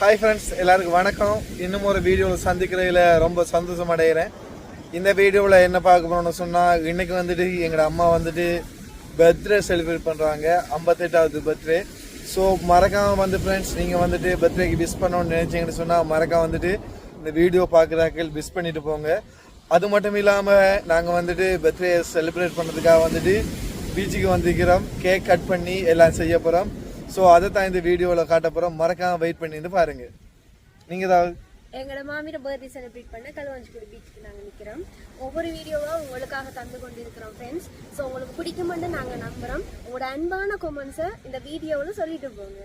Hi friends எல்லாருக்கும் வணக்கம். இன்னும் ஒரு வீடியோவில் சந்திக்கிறதுல ரொம்ப சந்தோஷம் அடைகிறேன். இந்த வீடியோவில் என்ன பார்க்க போகிறோம்னு சொன்னால் இன்றைக்கி வந்துட்டு எங்களோட அம்மா வந்துட்டு பர்த்டே செலிப்ரேட் பண்ணுறாங்க ஐம்பத்தெட்டாவது பர்த்டே ஸோ மறக்காமல் வந்து ஃப்ரெண்ட்ஸ் நீங்கள் வந்துட்டு பர்த்டேக்கு விஷ் பண்ணணும்னு நினச்சிங்கன்னு சொன்னால் மறக்காம வந்துட்டு இந்த வீடியோ பார்க்குறாக்கள் விஷ் பண்ணிட்டு போங்க. அது மட்டும் இல்லாமல் நாங்கள் வந்துட்டு பர்த்டே செலிப்ரேட் பண்ணுறதுக்காக வந்துட்டு பீச்சுக்கு வந்திருக்கிறோம். கேக் கட் பண்ணி எல்லாம் செய்ய போகிறோம் ஸோ அதை தான் இந்த வீடியோவில் காட்ட போகிறோம் மறக்காம வெயிட் பண்ணிட்டு பாருங்க. நீங்கள் ஏதாவது? எங்களோட மாமியோட பர்த்டே செலிப்ரேட் பண்ண கல்வாஞ்சிக்குடி பீச்சுக்கு நாங்கள் நிற்கிறோம் ஒவ்வொரு வீடியோவாக உங்களுக்காக தந்து கொண்டிருக்கிறோம் ஃப்ரெண்ட்ஸ் ஸோ உங்களுக்கு பிடிக்குமென்று நாங்கள் நம்புகிறோம் உங்களோட அன்பான கொமெண்ட்ஸை இந்த வீடியோவில் சொல்லிட்டு போங்க.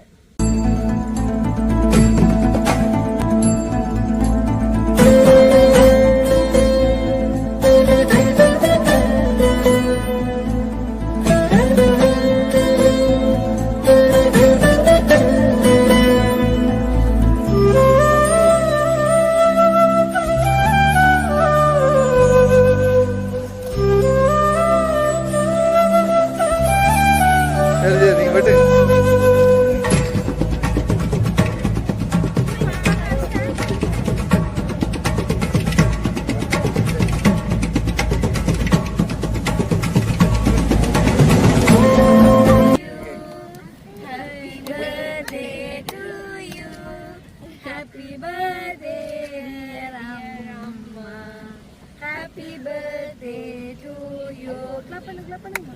Happy birthday to you. Clap பண்ணு, clap பண்ணுங்க.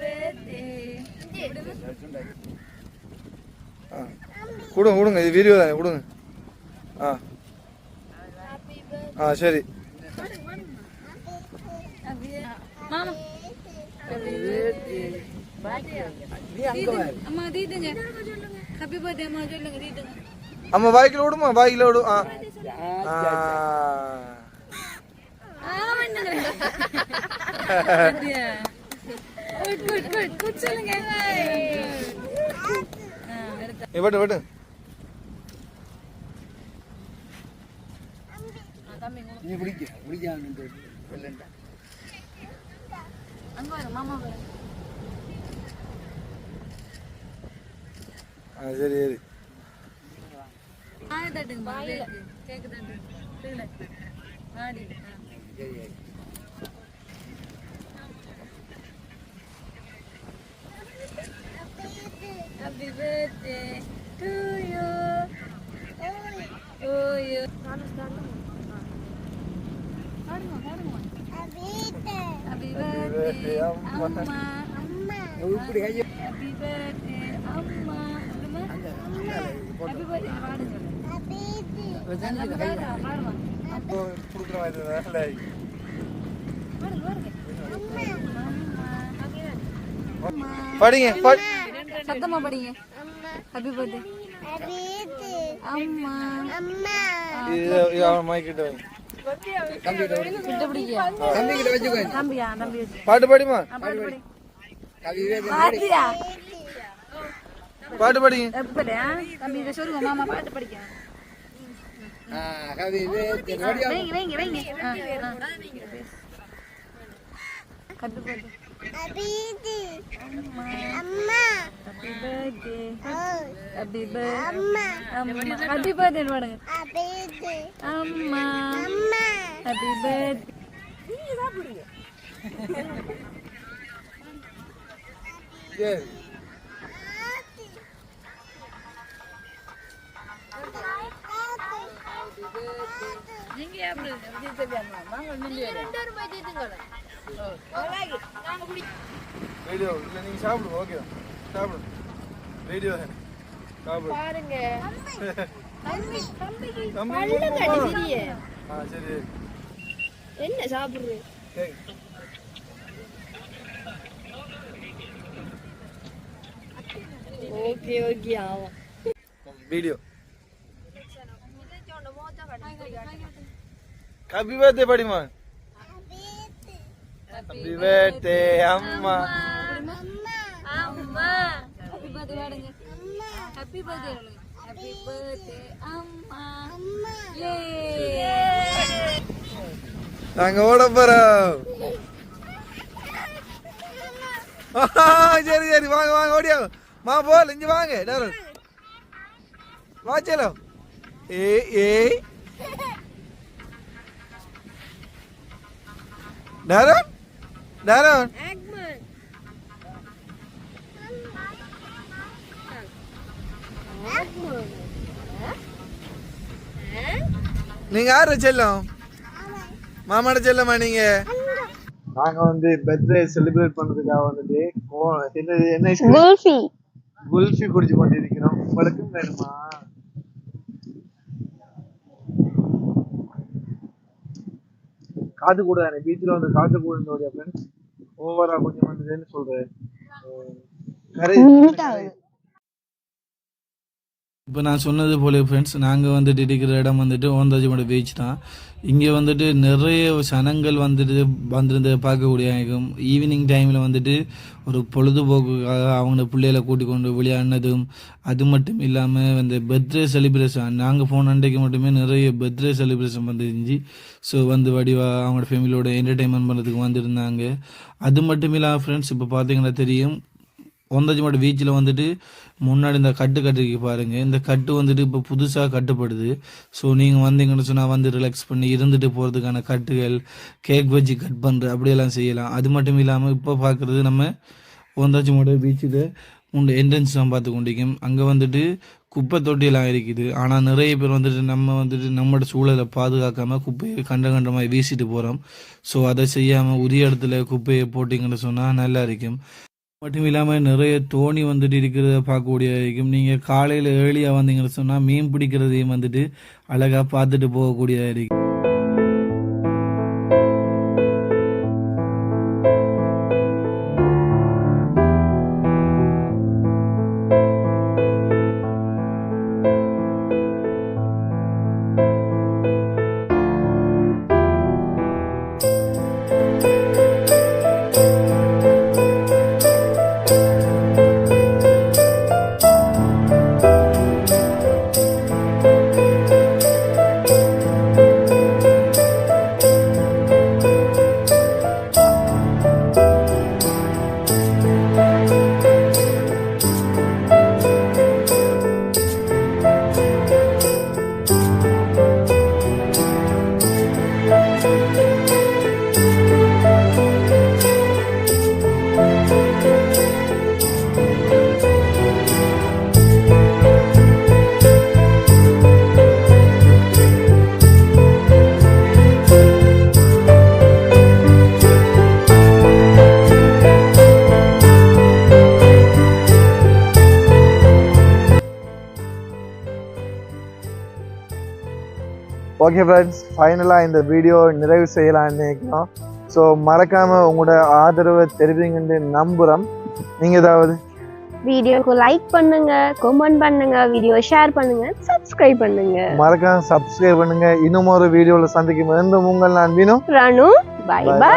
Birthday. ஆ கொடுங்க கொடுங்க. இது வீடியோ தானே கொடுங்க. ஆ. ஆ சரி. மாமா. அம்மா தீதுங்க ஹாப்பி பர்த்டே அம்மா. சொல்லுங்க தீதுங்க அம்மா வாய்க்கில் விடுமா? வாய்க்கில் விடு. ஆ. ஆ குட் குட் குட் குட் சொல்லுங்க நீ விட்டு விட்டு. நீ பிடிக்க பிடிக்காது அங்க வர மாமா வர ஆ சரி சரி. ஆய தட்டுங்க வாயில. கேக்கு தட்டு கீழே ஆடி Happy birthday to you. Oh, you. Happy birthday, அம்மா. இப்படி கையை Happy birthday, அம்மா. சொல்லுமா? Happy birthday, பாடு சொல்லு. இப்போ கொடுக்குற மாதிரி இருக்கு. பாடுங்க, சத்தமா படிங்க ஹாப்பி பர்த்டே அம்மா. இது இது அவன் மைக்கிட்ட வை. கிட்ட பிடிக்கியா தம்பிக்கிட்ட வச்சுக்கோ. தம்பியா? தம்பி வச்சு. பாட்டு பாடிமா? பாட்டு பாடிங்க எப்படி தம்பி இதை சொல்லுங்க மாமா பாட்டு படிக்க. ஆ கவி நோடியா வைங்க வைங்க வைங்க. ஆ, ஆ. Happy birthday happy birthday happy birthday அம்மா ஹாப்பி பர்த்டே பாடுங்க அம்மா ஹாப்பி பர்த்டே நீங்க சாப்பிடுங்க சரி நீங்க சாப்பிடுங்க வீடியோ இல்லை நீங்கள் சாப்பிடுங்க ஓகே சாப்பிடுங்க வீடியோ தானே சாப்பிடு பாருங்க தம்பி தம்பிக்கு தம்பி பல்லு கடி சிறிய ஆ சரி சரி. என்ன சாப்பிடுறது? ஓகே ஓகே ஆமா. வீடியோ. ஹாப்பி பர்த்டே படிமா. ஹாப்பி பர்த்டே அம்மா. அம்மா. ஹாப்பி பர்த்டே பாடுங்க ஹாப்பி பர்த்டே ஹாப்பி பர்த்டே அம்மா யே நாங்க ஓட போறோம் சரி சரி வாங்க வாங்க ஓடியா மா போல் இங்க வாங்க எல்லாரும் வா செல்லோ ஏய் ஏய் டேரன் டேரன் நீங்க யாரு செல்லம்? மாமாட செல்லமா நீங்க? நாங்க வந்து பர்த்டே செலிப்ரேட் பண்றதுக்காக வந்துட்டு கோ- என்ன என்ன? குல்ஃபி. குல்ஃபி குடிச்சு கொண்டிருக்கிறோம். உங்களுக்கும் வேணுமா? காது கூட தானே பீச்சில் வந்து காது கூட இருந்தோடைய ஃப்ரெண்ட்ஸ் ஓவரா கொஞ்சம் வந்ததுன்னு சொல்றேன். கரை இப்போ நான் சொன்னது போல ஃப்ரெண்ட்ஸ் நாங்கள் வந்துட்டு இருக்கிற இடம் வந்துட்டு ஓந்தாஜிமோட பீச் தான். இங்கே வந்துட்டு நிறைய சனங்கள் வந்துட்டு வந்திருந்து பார்க்கக்கூடிய ஆகும் ஈவினிங் டைமில் வந்துட்டு ஒரு பொழுதுபோக்குக்காக அவங்க பிள்ளைகளை கூட்டி கொண்டு விளையாடினதும் அது மட்டும் இல்லாமல் இந்த பர்த்டே செலிப்ரேஷன் நாங்கள் போன அன்றைக்கு மட்டுமே நிறைய பர்த்டே செலிப்ரேஷன் வந்துருந்துச்சு. ஸோ வந்து வடிவா அவங்களோட ஃபேமிலியோட என்டர்டைன்மெண்ட் பண்ணுறதுக்கு வந்திருந்தாங்க. அது மட்டும் இல்லாமல் ஃப்ரெண்ட்ஸ் இப்போ பார்த்தீங்கன்னா தெரியும் ஒந்தஜிமோட பீச்சில் வந்துட்டு முன்னாடி இந்த கட்டு கட்டிருக்கு பாருங்கள் இந்த கட்டு வந்துட்டு இப்போ புதுசாக கட்டுப்படுது. ஸோ நீங்கள் வந்தீங்கன்னு சொன்னால் வந்து ரிலாக்ஸ் பண்ணி இருந்துட்டு போகிறதுக்கான கட்டுகள் கேக் வச்சு கட் பண்ணுற அப்படியெல்லாம் செய்யலாம். அது மட்டும் இல்லாமல் இப்போ பார்க்குறது நம்ம ஒந்தாச்சிமோட பீச்சில் உண்டு என்ட்ரன்ஸ் தான் பார்த்து கொண்டிருக்கோம். அங்கே வந்துட்டு குப்பை தொட்டியெல்லாம் இருக்குது. ஆனால் நிறைய பேர் வந்துட்டு நம்ம வந்துட்டு நம்மளோட சூழலை பாதுகாக்காமல் குப்பையை கண்ட கண்டமாக வீசிட்டு போகிறோம் ஸோ அதை செய்யாமல் உரிய இடத்துல குப்பையை போட்டிங்கன்னு சொன்னால் நல்லா இருக்கும். மட்டும் இல்லாமல் நிறைய தோணி வந்துட்டு இருக்கிறத பார்க்கக்கூடிய இருக்கும் நீங்கள் காலையில் ஏர்லியாக வந்தீங்கன்னு சொன்னால் மீன் பிடிக்கிறதையும் வந்துட்டு அழகாக பார்த்துட்டு போகக்கூடியதாக இருக்கும் ஓகே ஃப்ரெண்ட்ஸ் ஃபைனலாக இந்த வீடியோ நிறைவு செய்யலாம்னு நினைக்கிறோம். ஸோ மறக்காமல் உங்களோட ஆதரவை தெரிவிங்கன்னு நம்புகிறோம் நீங்கள் ஏதாவது வீடியோக்கு லைக் பண்ணுங்க கமெண்ட் பண்ணுங்க வீடியோ ஷேர் பண்ணுங்க சப்ஸ்கிரைப் பண்ணுங்க. மறக்காம சப்ஸ்கிரைப் பண்ணுங்க. இன்னும் ஒரு வீடியோவில் சந்திக்கும் மீண்டும் உங்கள் நான் வினோ ராணு பை பை.